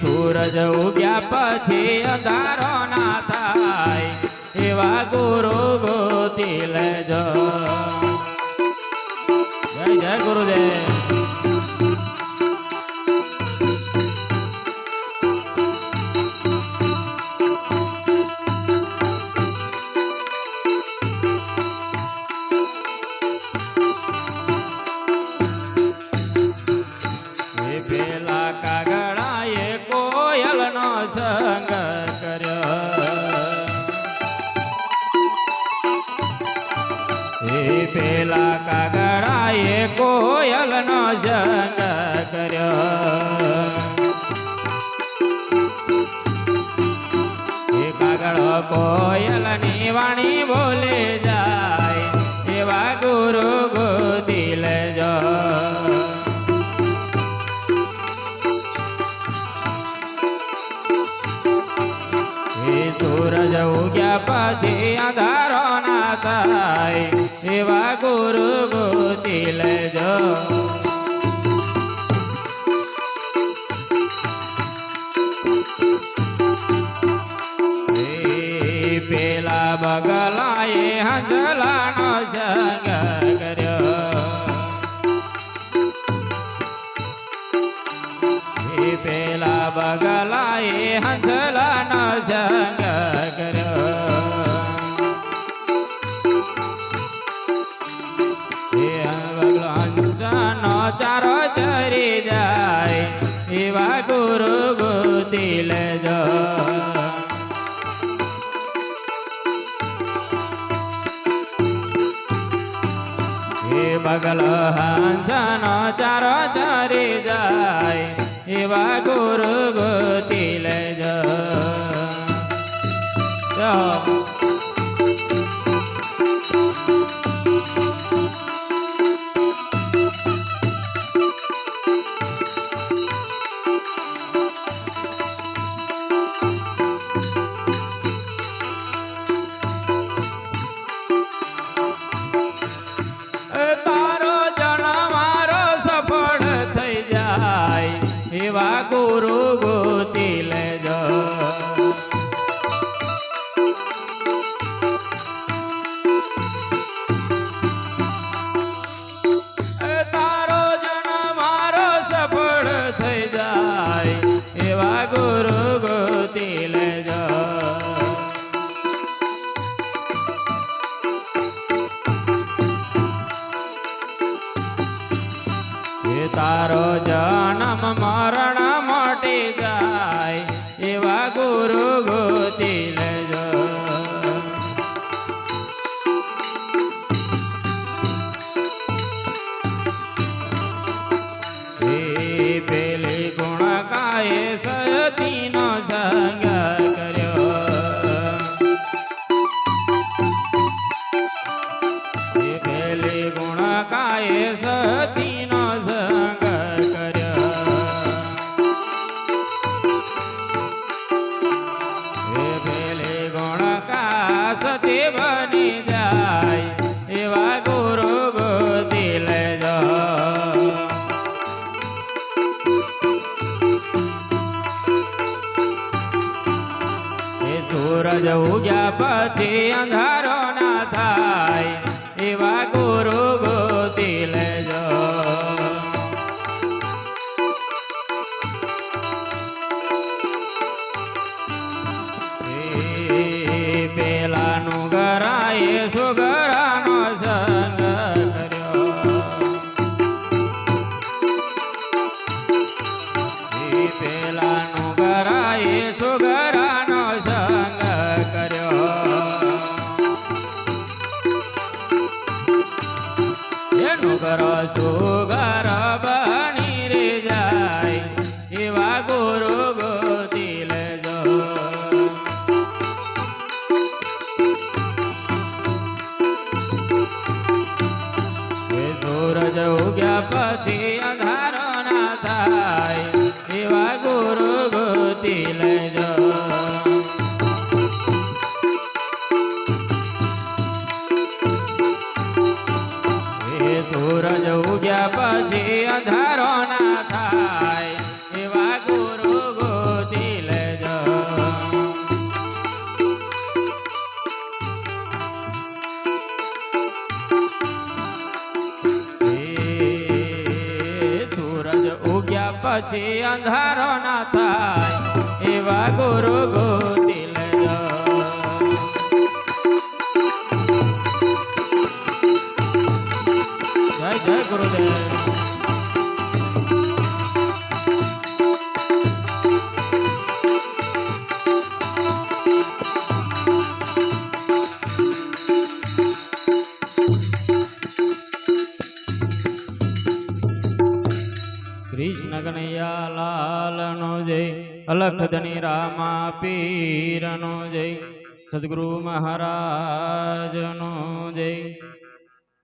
સૂરજ ઉગ્યા પછી અંધારો ના થાય એવા ગુરુ ગોતી લેજો જય જય ગુરુદેવ. સંગ કર્યો. એ પેલા કાગડાએ કોયલનો સંગ કર્યો. એ સૂરજ ઉગ્યા પછી અંધારો ના થાય એવા ગુરુ ગોતી લેજો એ પેલા બગલાએ હંસલાનો સંગ કર્યો એ પેલા બગલાએ હંસલાનો ચારો ચરી જાય એવા ગુરુ ગોતી લેજો બગલ હંસનો ચારો ચરી જાય એવા ગુરુ તારો જન્મ મરણ મટી જાય એવા ગુરુ ગોતી સૂરજ ઉગ્યા પછી અંધારો ના થાય એવા ગુરુ ગોતી લેજો એ પેલાનું ગરાએ સુગરાનો સંગ કર્યો એ ઘર સુગર બની પછી અંધારો ના થાય એવા ગુરુ ગોતી લેજો જય જય ગુરુદેવ કૃષ્ણ કનૈયા લાલનો જય અલખધની રામા પીરનો જય સદગુરુ મહારાજનો જય.